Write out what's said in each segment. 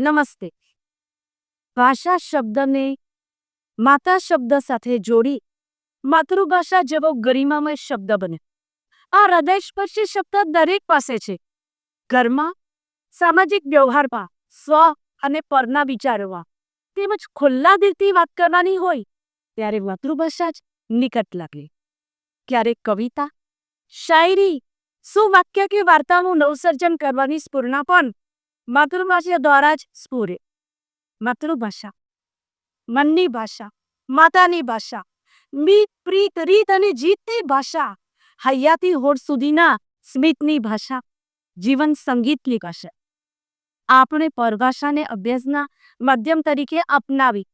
નમસ્તે. ભાષા શબ્દને માતા શબ્દ સાથે જોડી માતૃભાષા જેવો ગરિમામય શબ્દ બને. આ હૃદયસ્પર્શી શબ્દ દરેક પાસે છે. ઘરમાં સામાજિક વ્યવહારમાં સ્વ અને પરના વિચારોમાં તેમજ ખુલ્લા દિલથી વાત કરવાની હોય ત્યારે માતૃભાષા જ નિકટ લાગે. ક્યારેક કવિતા, શાયરી, સુવાક્ય કે વાર્તાનું નવસર્જન કરવાની સ્ફૂર્ણા પણ માતૃભાષા દ્વારા જ સ્ફુરે માતૃભાષા મનની ભાષા માતાની ભાષા મીત પ્રીત રીત અને જીતની ભાષા હૈયાથી હોડ સુધીના સ્મિતની ભાષા જીવન સંગીતની ભાષા આપણે પરભાષાને અભ્યાસના માધ્યમ તરીકે અપનાવી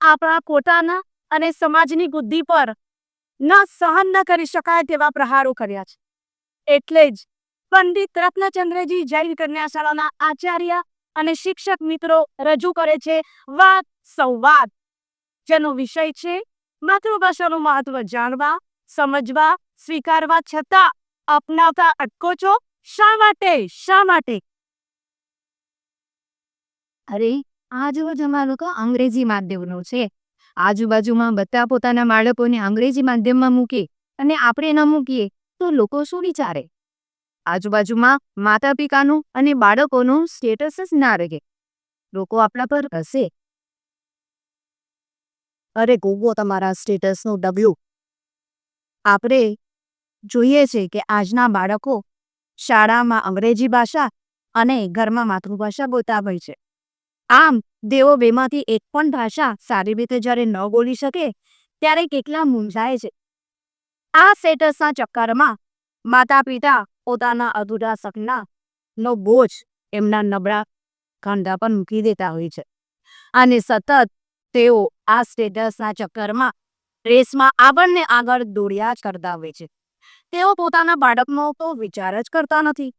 આપણા પોતાના અને સમાજની બુદ્ધિ પર ન સહન ન કરી શકાય તેવા પ્રહારો કર્યા છે એટલે જ પંડિત રત્નચંદ્રજી જૈન કન્યા શાળાના આચાર્ય અને શિક્ષક મિત્રો રજૂ કરે છે વાત સંવાદ. જેનો વિષય છે માતૃભાષાનું મહત્વ જાણવા, સમજવા, સ્વીકારવા છતાં અપનાવતા અટકો છો શા માટે શા માટે? અરે આ જેવો જમાનો તો અંગ્રેજી માધ્યમનો છે. આજુબાજુમાં બધા પોતાના બાળકોને અંગ્રેજી માધ્યમમાં મૂકે અને આપણે ન મૂકીએ તો લોકો શું વિચારે? આજુબાજુમાં માતા પિતાનું અને બાળકોનું સ્ટેટસ જ ના રહે. લોકો આપણા પર હશે અરે ગોગો, તમારા સ્ટેટસનું ડબલું આપણે જોઈએ છે કે આજના બાળકો શાળામાં અંગ્રેજી ભાષા અને ઘરમાં માતૃભાષા બોલતા હોય છે. આમ, તેઓ બેમાંથી એક પણ ભાષા સારી રીતે જ્યારે ન બોલી શકે, ત્યારે કેટલા મૂંઝાય છે. આ સ્ટેટસના ચક્કરમાં માતા પિતા પોતાના અધૂરા સપના બોજ એમના નબળા કાંધા પર મૂકી દેતા હોય છે. અને સતત તેઓ આ સ્ટેટસના ચક્કરમાં, રેસમાં આગળને આગળ દોડ્યા જ કરતા હોય છે. તેઓ પોતાના બાળકનો તો વિચાર જ કરતા નથી.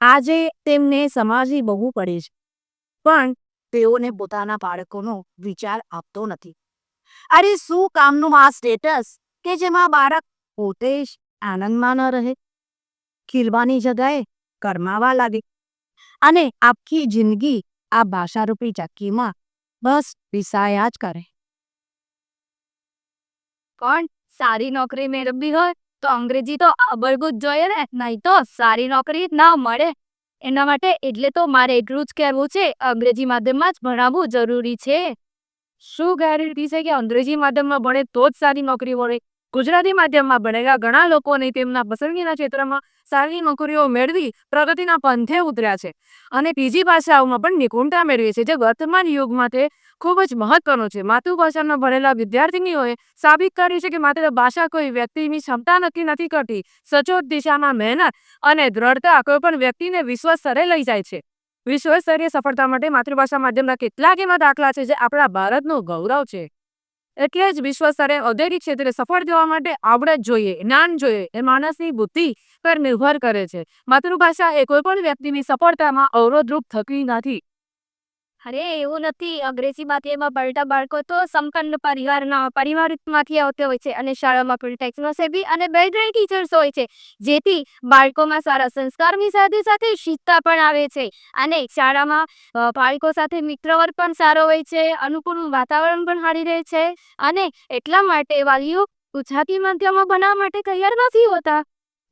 આજે તેમને સમાજી બહુ પડે છે, પણ તેઓને પોતાના બાળકોનો વિચાર આપતો નથી. અરે શું કામનું આ સ્ટેટસ કે જેમાં બાળક પોતે જ આનંદમાં ન રહે? ખીલવાની જગાએ કરમાવા લાગી. અને આખી જિંદગી આ ભાષારૂપી ચક્કીમાં બસ વિસાયા જ કરે. પણ સારી નોકરી મેળવવી હોય તો અંગ્રેજી તો અબળગું જોઈએ ને, નહીં તો સારી નોકરી ના મળે. એના માટે એટલે તો મારે એટલું જ કહેવું છે, અંગ્રેજી માધ્યમમાં જ ભણાવવું જરૂરી છે. શું ગેરંટી છે કે અંગ્રેજી માધ્યમમાં ભણે તો જ સારી નોકરી મળે? ગુજરાતી માધ્યમમાં ભણેલા ઘણા લોકોને તેમના પસંદગીના ક્ષેત્રમાં સારી નોકરીઓ મેળવી પ્રગતિના પંથે ઉતર્યા છે. અને બીજી ભાષાઓમાં પણ નિપુણતા મેળવી છે. જે વર્તમાન યુગમાં તે ખૂબ જ મહત્વનું છે. માતૃભાષામાં ભણેલા વિદ્યાર્થીનીઓએ સાબિત કર્યું છે કે માત્ર ભાષા કોઈ વ્યક્તિની ક્ષમતા નક્કી નથી કરતી. સચોટ દિશામાં મહેનત અને દ્રઢતા કોઈ પણ વ્યક્તિને વિશ્વ સ્તરે લઈ જાય છે. વિશ્વ સ્તરીય સફળતા માટે માતૃભાષા માધ્યમના કેટલાક એવા દાખલા છે જે આપણા ભારતનું ગૌરવ છે. એટલે જ વિશ્વ સ્તરે ઔદ્યોગિક ક્ષેત્રે સફળ થવા માટે આવડત જોઈએ, જ્ઞાન જોઈએ, એ માણસની બુદ્ધિ પર નિર્ભર કરે છે. માતૃભાષા એ કોઈ પણ વ્યક્તિની સફળતામાં અવરોધરૂપ થતી નથી. અરે, એવું નથી. અંગ્રેજી માધ્યમમાં ભણતા બાળકો તો સંપન્ન પરિવારના, પરિવારમાંથી આવતા હોય છે અને શાળામાં પણ ટેકનોસેબી અને બેડરાઈ ટીચર્સ હોય છે. જેથી બાળકોમાં સારા સંસ્કારની સાથે સાથે શિસ્તા પણ આવે છે અને શાળામાં બાળકો સાથે મિત્રવર્ગ પણ સારો હોય છે, અનુકૂળ વાતાવરણ પણ સારી રહે છે અને એટલા માટે વાલીઓ ગુજરાતી માધ્યમમાં ભણવા માટે તૈયાર નથી હોતા.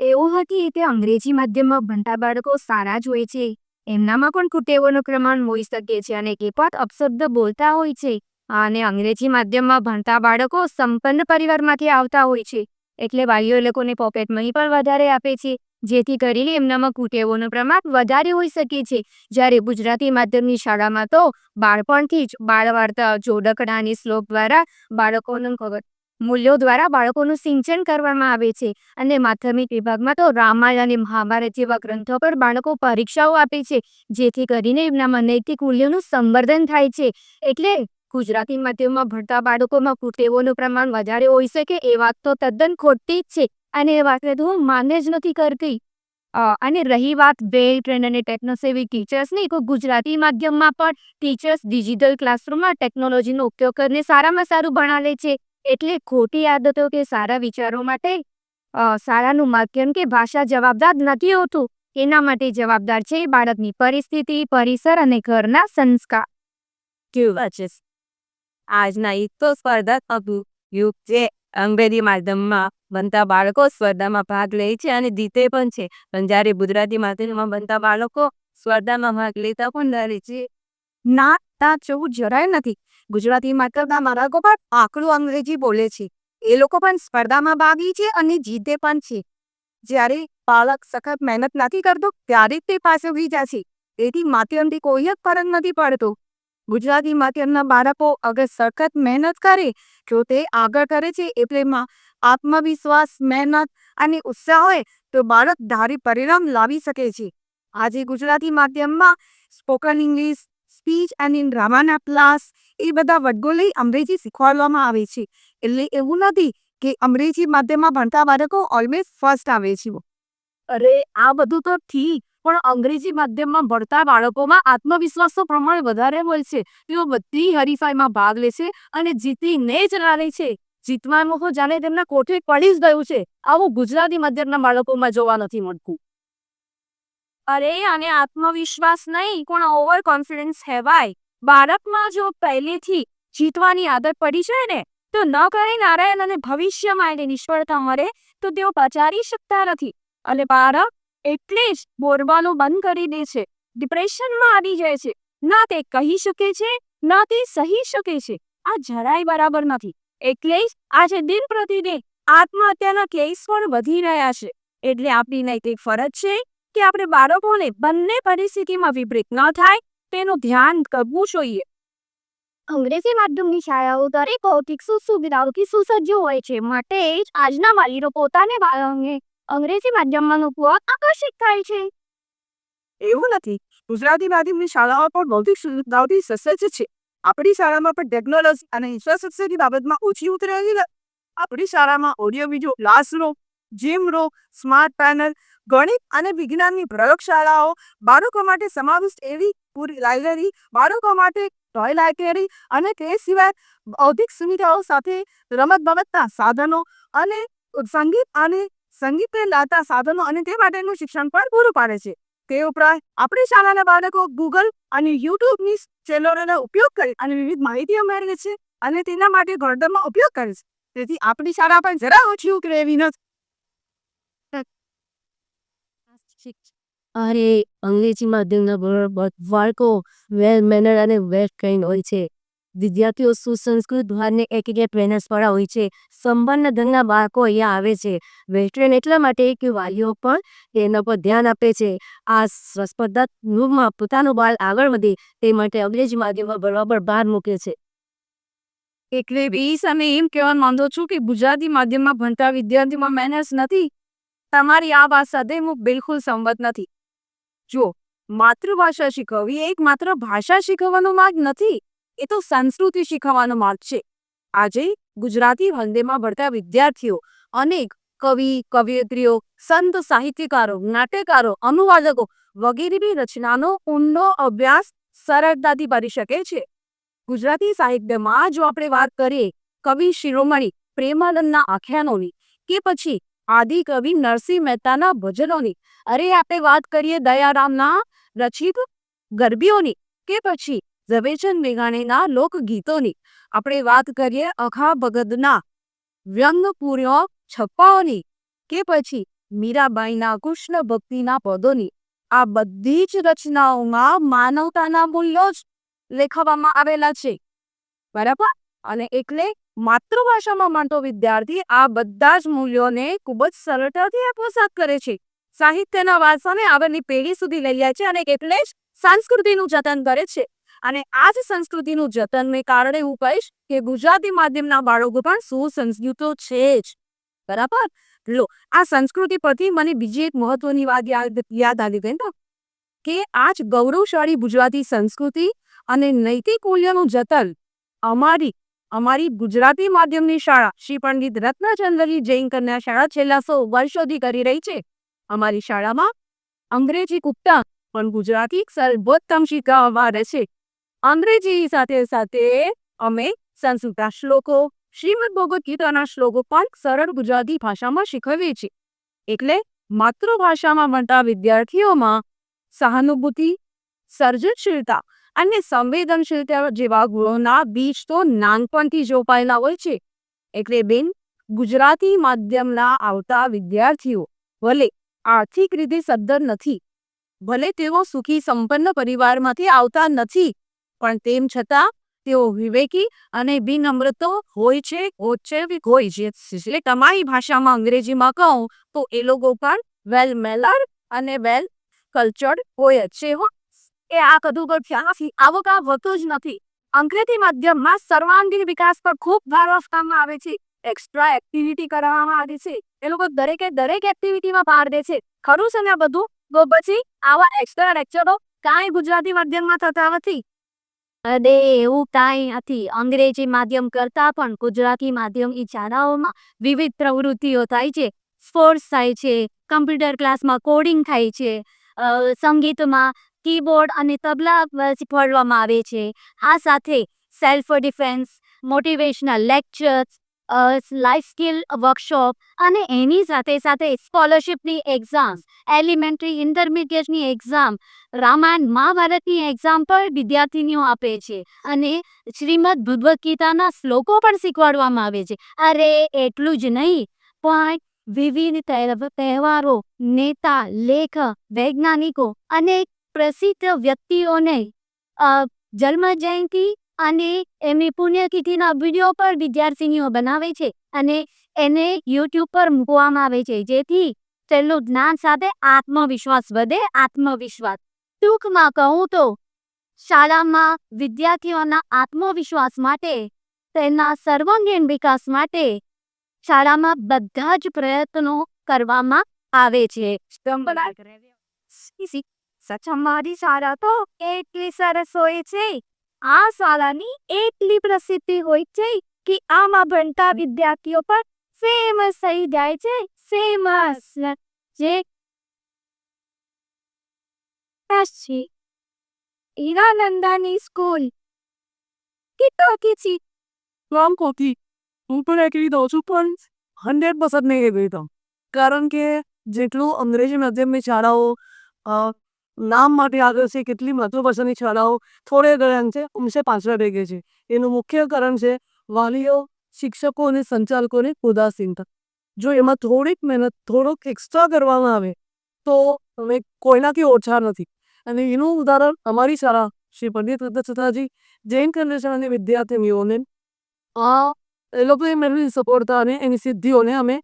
એવું નથી તે અંગ્રેજી માધ્યમમાં ભણતા બાળકો સારા જ હોય છે. એમનામાં પણ કુટેવોનું પ્રમાણ હોઈ શકે છે અને એ અપશબ્દ બોલતા હોય છે. અને અંગ્રેજી માધ્યમમાં ભણતા બાળકો સંપન્ન પરિવારમાંથી આવતા હોય છે. એટલે વાલીઓ લોકોને પોકેટ મની પણ વધારે આપે છે. જેથી કરીને એમનામાં કુટેવોનું પ્રમાણ વધારે હોઈ શકે છે. જ્યારે ગુજરાતી માધ્યમની શાળામાં તો બાળપણથી જ બાળ વાર્તા જોડકણા શ્લોક દ્વારા બાળકોનું ખબર મૂલ્યો દ્વારા બાળકોનું સિંચન કરવામાં આવે છે. અને માધ્યમિક વિભાગમાં તો રામાયણ અને મહાભારત જેવા ગ્રંથો પર બાળકો પરીક્ષાઓ આપે છે. જેથી કરીને એમનામાં નૈતિક મૂલ્યોનું સંવર્ધન થાય છે. એટલે ગુજરાતી માધ્યમમાં ભણતા બાળકોમાં કુટેવોનું પ્રમાણ વધારે હોઈ શકે એ વાત તો તદ્દન ખોટી જ છે. અને એ વાતને તો હું માન્ય જ નથી કરતી. અને રહી વાત બે ટ્રેન અને ટેકનોસેવી ટીચર્સની, તો ગુજરાતી માધ્યમમાં પણ ટીચર્સ ડિજિટલ ક્લાસરૂમમાં ટેકનોલોજીનો ઉપયોગ કરીને સારામાં સારું ભણાવે છે. એટલે ખોટી આદતો કે સારા વિચારો માટે શાળાનું માધ્યમ કે ભાષા જવાબદાર નથી હોતું. એના માટે જવાબદાર છે બાળકની પરિસ્થિતિ, પરિસર અને ઘરના સંસ્કાર. કેવું વાત છે આજના એક તો સ્પર્ધાત્મક યુગ છે. અંગ્રેજી માધ્યમમાં બનતા બાળકો સ્પર્ધામાં ભાગ લે છે અને જીતે પણ છે. પણ જ્યારે ગુજરાતી માધ્યમમાં બનતા બાળકો સ્પર્ધામાં ભાગ લેતા પણ ડરે છે. ના, તા જેવું જરાય નથી. ગુજરાતી માત્રના મારા પણ આકરું અંગ્રેજી બોલે છે. એ લોકો પણ સ્પર્ધામાં ભાગ લે છે અને જીતે પણ છે. જ્યારે બાળક સખત મહેનત નથી કરતો, ત્યારે તે પાસે ઊભી છે. તેથી માધ્યમથી કોઈ જ ફરક નથી પડતો. ગુજરાતી માધ્યમના બાળકો અગર સખત મહેનત કરે, જો તે આગળ કરે છે એટલે આત્મવિશ્વાસ, મહેનત અને ઉત્સાહ હોય, તો બાળક ધારી પરિણામ લાવી શકે છે. આજે ગુજરાતી માધ્યમમાં સ્પોકન ઇંગ્લિશ સ્પીચ ઇન ડ્રામાના ક્લાસ એ બધા વડગો લઈ અંગ્રેજી શીખવાડવામાં આવે છે. એટલે એવું નથી કે અંગ્રેજી માધ્યમમાં ભણતા બાળકો ઓલવેઝ ફર્સ્ટ આવે છે. અરે, આ બધું તો ઠીક પણ અંગ્રેજી માધ્યમમાં ભણતા બાળકોમાં આત્મવિશ્વાસનું પ્રમાણ વધારે હોય છે. તેઓ બધી હરીફાઈમાં ભાગ લે છે અને જીતીને જ રહે છે. જીતવાનું તો જાણે તેમના કોઠે પડી જ ગયું છે. આવું ગુજરાતી માધ્યમના બાળકોમાં જોવા નથી મળતું. અરે, આને આત્મવિશ્વાસ નહીં પણ ઓવર કોન્ફિડન્સ કહેવાય. બાળકમાં જો પહેલેથી જીતવાની આદત પડી જાય ને, તો ન કરે નારાયણ અને ભવિષ્યમાં એની નિષ્ફળતા મળે, તો તેઓ પચારી શકતા નથી. અને બાળક એટલે જ બોરવાનું બંધ કરી દે છે. ડિપ્રેશનમાં આવી જાય છે. ના તે કહી શકે છે, ના તે સહી શકે છે. આ જરાય બરાબર નથી. એટલે જ આજે દિન પ્રતિદિન આત્મહત્યાના કેસ પણ વધી રહ્યા છે. એટલે આપણી નૈતિક ફરજ છે કે આપણે બાળકોને બંને પરિસ્થિતિમાં વિપરીત ન થાય તેનું ધ્યાન કરવું જોઈએ. અંગ્રેજી માધ્યમની શાળાઓ દરેક ભૌતિક સુવિધાઓથી સુસજ્જ હોય છે. માટે જ આજના વાલીઓ પોતાને બાળકને અંગ્રેજી માધ્યમમાં મૂકવા આકર્ષિત થાય છે. એવું નથી. ગુજરાતી માધ્યમની શાળાઓ પણ ભૌતિક સુવિધાઓથી સસજ્જ છે. આપણી શાળામાં પણ ટેકનોલોજી અને ઇન્ફ્રાસ્ટ્રક્ચરની બાબતમાં ઓછી ઉતરેલી આપણી શાળામાં audio video classroom gym room smart panel ગણિત અને વિજ્ઞાનની પ્રયોગશાળાઓ, બાળકો માટે સમાવિષ્ટ એવી પૂરી લાઇબ્રેરી બાળકો માટે ટોય લાઇબ્રેરી અને તે સિવાય બૌદ્ધિક સુવિધાઓ સાથે રમત ગમતના સાધનો અને સંગીત અને સંગીતને લાતા સાધનો અને તે માટેનું શિક્ષણ પણ પૂરું પાડે છે. તે ઉપરાંત આપણી શાળાના બાળકો ગૂગલ અને યુટ્યુબની ચેનલોનો ઉપયોગ કરી અને વિવિધ માહિતીઓ મેળવે છે અને તેના માટે ગણતરમાં ઉપયોગ કરે છે. તેથી આપણી શાળા પણ જરા ઓછી ઉકળેવી નથી. અરે, અંગ્રેજી માધ્યમના બાળકો વેલ મેનર અને વેલ ટ્રેન હોય છે. વિદ્યાર્થીઓ સુસંસ્કૃત અને એટીકેટ મેનર્સવાળા હોય છે. સંપન્ન ધનના બાળકો અહીંયા આવે છે. વેસ્ટર્ન એટલા માટે કે વાલીઓ પણ તેના પર ધ્યાન આપે છે. આ સ્પર્ધાત્મકમાં પોતાનું બાળ આગળ વધે તે માટે અંગ્રેજી માધ્યમમાં પર ભાર મૂકે છે. એટલે એ સામે એમ કહેવા માંગુ છું કે ગુજરાતી માધ્યમમાં ભણતા વિદ્યાર્થીમાં મેનર્સ નથી? તમારી આ વાત સાથે હું બિલકુલ સંમત નથી. જો માતૃભાષા શીખવવી એક માત્ર ભાષા શીખવવાનો માર્ગ નથી, એ તો સંસ્કૃતિ શીખવવાનો માર્ગ છે. આજે ગુજરાતી વંદેમાં ભણતા વિદ્યાર્થીઓ, અનેક કવિ, કવિયત્રીઓ, સંત સાહિત્યકારો, નાટ્યકારો, અનુવાદકો વગેરેની રચનાનો ઊંડો અભ્યાસ સરળતાથી કરી શકે છે. ગુજરાતી સાહિત્યમાં જો આપણે વાત કરીએ કવિ શિરોમણી પ્રેમાનંદના આખ્યાનોની કે પછી આદિ કવિ નરસિંહ મહેતાના ભજનોની. અરે, આપણે વાત કરીએ દયારામના રચિત ગરબીઓની કે પછી ઝવેરચંદ મેઘાણીના લોકગીતોની. આપણે વાત કરીએ અખા ભગતના વ્યંગપૂર્યો છપ્પાઓની કે પછી મીરાબાઈના કૃષ્ણ ભક્તિના પદોની. આ બધી જ રચનાઓમાં માનવતાના મૂલ્યો જ લેખવામાં આવેલા છે. બરાબર? અને એટલે માતૃભાષામાં માનતો વિદ્યાર્થી આ બધા જ મૂલ્યોને ખૂબ જ સરળતાથી આત્મસાત કરે છે. સાહિત્યના વારસાને આગળની પેઢી સુધી લઈ જાય છે અને એટલે જ સંસ્કૃતિનું જતન કરે છે. અને આ જ સંસ્કૃતિનું જતનને કારણે હું કહીશ કે ગુજરાતી માધ્યમના બાળકો પણ સુસંસ્કૃતો છે જ. બરાબર? લો, આ સંસ્કૃતિ પરથી મને બીજી એક મહત્વની વાત યાદ યાદ આવી ગઈ કે આ જ ગૌરવશાળી ગુજરાતી સંસ્કૃતિ અને નૈતિક મૂલ્યનું જતન અમારી અમારી ગુજરાતી માધ્યમની શાળા શ્રી પંડિત રત્નચંદ્રની જૈન કન્યા શાળા છેલ્લા સો વર્ષોથી કરી રહી છે. અમારી શાળામાં અંગ્રેજી ગુપ્તા પણ ગુજરાતી સર્વોત્તમ શીખવવામાં આવે છે. અંગ્રેજી સાથે સાથે અમે સંસ્કૃતા શ્લોકો, શ્રીમદ ભગવદ ગીતાના શ્લોકો પણ સરળ ગુજરાતી ભાષામાં શીખવીએ છીએ. એટલે માતૃભાષામાં ભણતા વિદ્યાર્થીઓમાં સહાનુભૂતિ, સર્જનશીલતા અને સંવેદનશીલતા જેવા ગુણોના બીજ તો નાનપણથી જ રોપાયેલા હોય છે. એટલે બેન, ગુજરાતી માધ્યમના આવતા વિદ્યાર્થીઓ, ભલે આર્થિક રીતે સદ્ધર નથી, ભલે તેઓ સુખી સંપન્ન પરિવારમાંથી આવતા નથી, પણ તેમ છતાં તેઓ વિવેકી અને વિનમ્ર હોય છે ઓચેવિક હોય છે. એટલે તમારી ભાષામાં અંગ્રેજીમાં કહું તો એ લોકો પણ વેલ મેલર અને વેલ કલ્ચર્ડ હોય છે હો. એ આ કદું પર આવકા આવો હોતું જ નથી. અંગ્રેજી માધ્યમમાં સર્વાંગીણ વિકાસ પર ખૂબ ભાર આપવામાં આવે છે. એક્સ્ટ્રા એક્ટિવિટી કરાવવામાં આવે છે. એ લોકો દરેકે દરેક એક્ટિવિટીમાં ભાર દે છે. ખરું છે ને બધું? તો પછી આવા એક્સ્ટ્રા લેક્ચરો કાંઈ ગુજરાતી માધ્યમમાં થતા નથી. અરે એવું કાંઈ નથી. અંગ્રેજી માધ્યમ કરતાં પણ ગુજરાતી માધ્યમ ઈ શાળાઓમાં વિવિધ પ્રવૃત્તિઓ થાય છે. સ્પોર્ટ્સ થાય છે. કમ્પ્યુટર ક્લાસમાં કોડિંગ થાય છે. સંગીતમાં કીબોર્ડ અને તબલા શીખવાડવામાં આવે છે. આ સાથે self defence, motivational lectures life skill workshop અને એની સાથે સાથે સ્કોલરશિપની એક્ઝામ એલિમેન્ટરી, ઇન્ટરમીડિયેટની એક્ઝામ, રામાયણ, મહાભારતની એક્ઝામ પણ વિદ્યાર્થીનીઓ આપે છે. અને શ્રીમદ ભગવદ્ ગીતાના શ્લોકો પણ શીખવાડવામાં આવે છે. અરે, એટલું જ નહીં, પણ વિવિધ તહેવ- તહેવારો, નેતા, લેખક, વૈજ્ઞાનિકો અને પ્રસિદ્ધ વ્યક્તિઓને જન્મ જયંતિ અને એમની પુણ્યતિથિના વીડિયો પણ વિદ્યાર્થીનીઓ બનાવે છે અને એને યુટ્યુબ પર મૂકવામાં આવે છે. જેથી તેમનું જ્ઞાન સાથે આત્મવિશ્વાસ વધે. આત્મવિશ્વાસ ટૂંકમાં કહું તો શાળામાં વિદ્યાર્થીઓના આત્મવિશ્વાસ માટે તેના સર્વાંગીણ વિકાસ માટે શાળામાં બધા જ પ્રયત્નો કરવામાં આવે છે. સચ્ચા મારી શાળા તો એટલી સરસ હોય છે આ શાળાની એટલી પ્રસિદ્ધિ હોય છે કે આમાં ભણતા વિદ્યાર્થીઓ પણ ફેમસ થઈ જાય છે ફેમસ જે છે હીરાનંદાની સ્કૂલ કેટલો કિસી કામ કોતી હું પણ એકલી દઉં છું પણ હંડ્રેડ પર્સન્ટ નહીં એવી દઉં કારણ કે જેટલું અંગ્રેજી માધ્યમની શાળાઓ અ, નામ માટે આગળ છે કેટલી માતૃભાષાની શાળાઓ થોડે ગયા છે ઉમશે પાછળ ગઈ છે. એનું મુખ્ય કારણ છે વાલીઓ, શિક્ષકો અને સંચાલકોની ઉદાસીનતા. જો એમાં થોડીક મહેનત, થોડોક એક્સ્ટ્રા કરવામાં આવે, તો અમે કોઈનાથી ઓછા નથી. અને એનું ઉદાહરણ અમારી શાળા શ્રી પંડિત રત્નચંદ્રજી જૈન કન્વેશનની વિદ્યાર્થીનીઓને. આ એ લોકોએ મેળવેલી સફળતા અને એની સિદ્ધિઓને અમે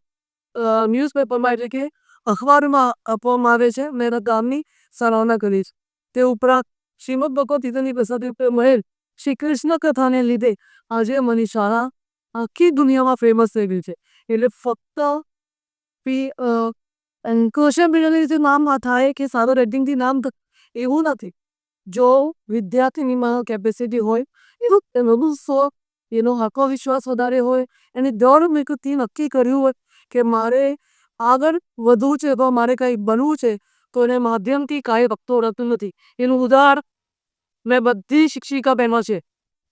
ન્યૂઝપેપરમાં એટલે કે અખબારમાં આપવામાં આવે છે. મેરા ગામની સરાહના કરી છે. તે ઉપરાંત શ્રીમદ ભગવદ ગીતાની પ્રસાદી મહેલ શ્રી કૃષ્ણ કથાને લીધે આજે મની શાળા આખી દુનિયામાં ફેમસ થઈ ગઈ છે. એટલે ફક્ત પી સોશિયલ મીડિયાની નામ થાય કે સારું રેટિંગથી નામ એવું નથી. જો વિદ્યાર્થીનીમાં કેપેસિટી હોય, એનું એનું સો, એનો આત્મવિશ્વાસ વધારે હોય, એને દોઢ મિનિટથી નક્કી કર્યું હોય કે મારે આગળ વધવું છે, તો મારે કંઈ બનવું છે, તો એને માધ્યમથી કાંઈ વખતો રહેતું નથી. એનું ઉદાહરણ મેં બધી શિક્ષિકા બહેનો છે.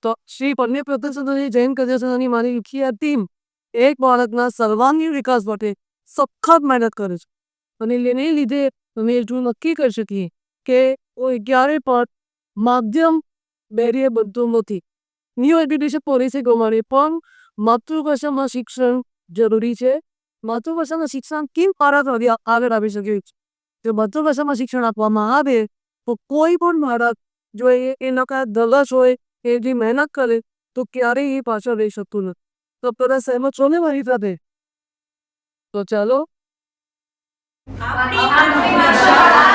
તો શ્રી પન્ને પ્રદર્શનની જૈન કન્યાશાળાની મારી મુખ્ય ટીમ એક બાળકના સર્વાંગીણ વિકાસ માટે સખત મહેનત કરે છે. અને એને લીધે અમે એટલું નક્કી કરી શકીએ કે કોઈ ક્યારેય પણ માધ્યમ બેરીએ બનતું નથી. ન્યૂ એજ્યુકેશન પોલિસી પ્રમાણે પણ માતૃભાષામાં શિક્ષણ જરૂરી છે. માતૃભાષામાં શિક્ષણ કેમ આવી- આગળ આવી શકે છે? જો માતૃભાષામાં શિક્ષણ આપવામાં આવે, તો કોઈ પણ બાળક જો એ એના ધગશ હોય એ જે મહેનત કરે, તો ક્યારેય એ પાછળ રહી શકતું નથી. તો પેલા સહેમત છો ને મારી સાથે? તો ચાલો. આપણી માતૃભાષા